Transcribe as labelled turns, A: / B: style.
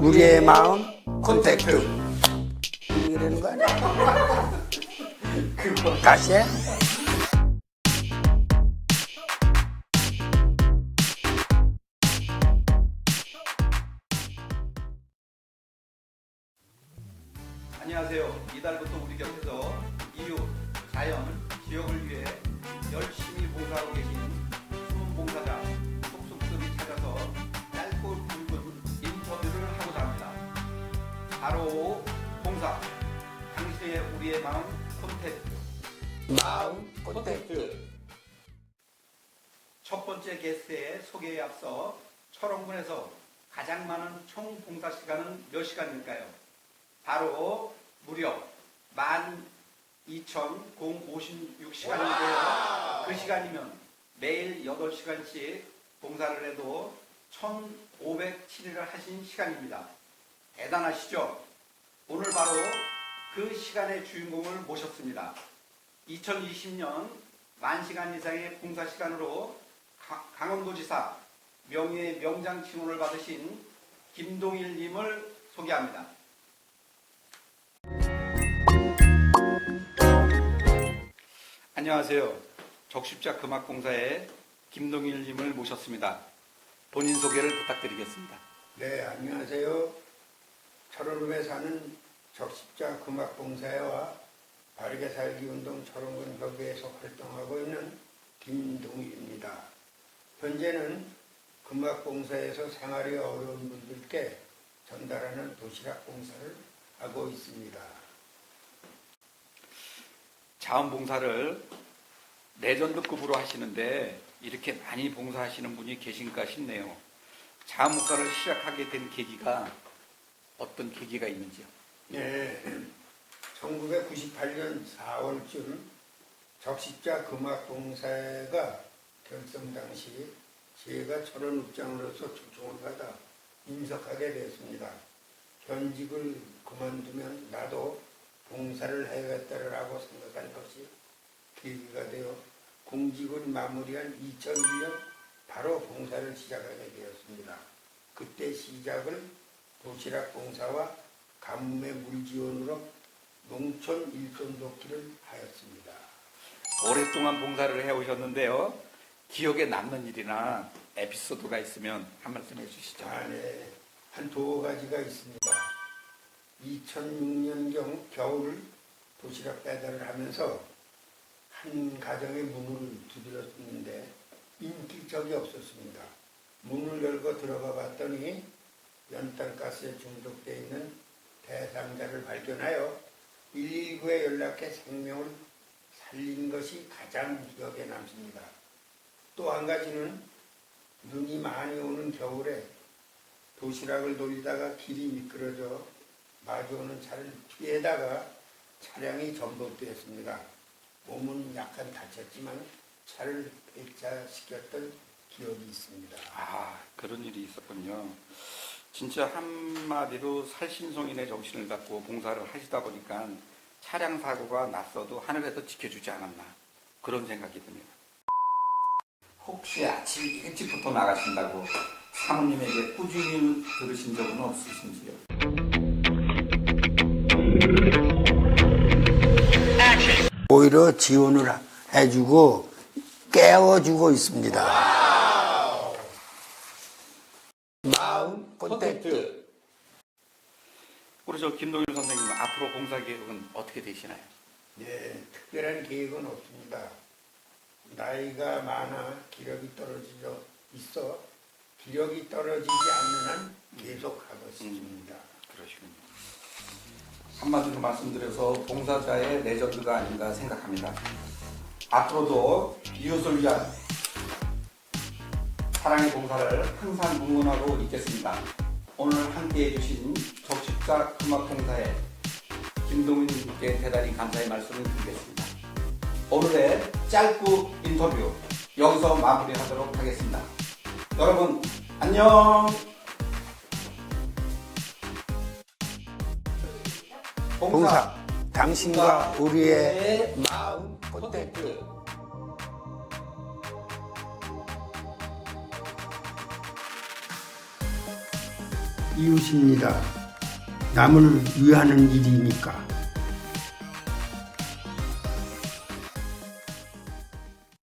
A: 우리의 마음 콘택트 이러는 거 아니야? 다시 해?
B: 안녕하세요. 이달부터 우리 곁에서 이웃, 자연, 지역을 위해 열심히 봉사하고 계신 숨은 봉사자 속속들이 찾아서 바로 봉사, 당신의 우리의 마음 콘텐츠.
A: 마음 콘택트
B: 첫 번째 게스트의 소개에 앞서 철원군에서 가장 많은 총 봉사 시간은 몇 시간일까요? 바로 무려 12,056시간인데요. 그 시간이면 매일 8시간씩 봉사를 해도 1,507일을 하신 시간입니다. 대단하시죠? 오늘 바로 그 시간의 주인공을 모셨습니다. 2020년 만 시간 이상의 봉사 시간으로 가- 강원도지사 명예 명장 칭호를 받으신 김동일 님을 소개합니다. 안녕하세요. 적십자 금학봉사의 김동일 님을 모셨습니다. 본인 소개를 부탁드리겠습니다.
A: 네 안녕하세요 철원읍에 사는 적십자 금악봉사회와 바르게 살기 운동 철원군 협의회에서 활동하고 있는 김동일입니다 현재는 금악봉사에서 생활이 어려운 분들께 전달하는 도시락 봉사를 하고 있습니다
B: 자원봉사를 레전드급으로 하시는데 이렇게 많이 봉사하시는 분이 계신가 싶네요. 자원봉사를 시작하게 된 계기가 어떤 계기가 있는지요?
A: 네, 1998년 4월쯤 적십자 금악봉사가 결성 당시 제가 철원읍장으로서 초청을 받아 임석하게 됐습니다. 현직을 그만두면 나도 봉사를 해야겠다라고 생각한 것이 계기가 되어 공직을 마무리한 2001년 바로 봉사를 시작하게 되었습니다. 그때 시작을 도시락 봉사와 가뭄의 물 지원으로 농촌 일손 돕기를 하였습니다.
B: 오랫동안 봉사를 해오셨는데요. 기억에 남는 일이나 에피소드가 있으면 한 말씀 해주시죠.
A: 안에 한두 가지가 있습니다. 2006년경 겨울 도시락 배달을 하면서 한 가정의 문을 두드렸는데 인기적이 없었습니다. 문을 열고 들어가 봤더니 연탄가스에 중독되어 있는 대상자를 발견하여 119에 연락해 생명을 살린 것이 가장 기억에 남습니다. 또 한 가지는 눈이 많이 오는 겨울에 도시락을 돌리다가 길이 미끄러져 마주오는 차를 피해다가 차량이 전복되었습니다. 몸은 약간 다쳤지만 차를 폐차시켰던 기억이 있습니다.
B: 아, 그런 일이 있었군요. 진짜 한마디로 살신성인의 정신을 갖고 봉사를 하시다 보니까 차량 사고가 났어도 하늘에서 지켜주지 않았나 그런 생각이 듭니다. 혹시 아침 일찍부터 나가신다고 사모님에게 꾸준히 들으신 적은 없으신지요?
A: 오히려 지원을 해주고 깨워주고 있습니다. 마음 콘택트.
B: 우리 저 김동일 선생님 앞으로 봉사 계획은 어떻게 되시나요?
A: 네, 특별한 계획은 없습니다. 나이가 많아 기력이 떨어지져 있어 기력이 떨어지지 않는 한 계속 하고 싶습니다.
B: 그러시군요. 한마디로 말씀드려서 봉사자의 레전드가 아닌가 생각합니다. 앞으로도 이웃을 위한 사랑의 봉사를 항상 응원하고 있겠습니다. 오늘 함께 해주신 적십자 금악봉사의 김동윤님께 대단히 감사의 말씀을 드리겠습니다. 오늘의 짧고 인터뷰 여기서 마무리하도록 하겠습니다. 여러분 안녕.
A: 봉사, 당신과 우리의 마음 콘택트. 이웃입니다. 남을 위하는 일이니까.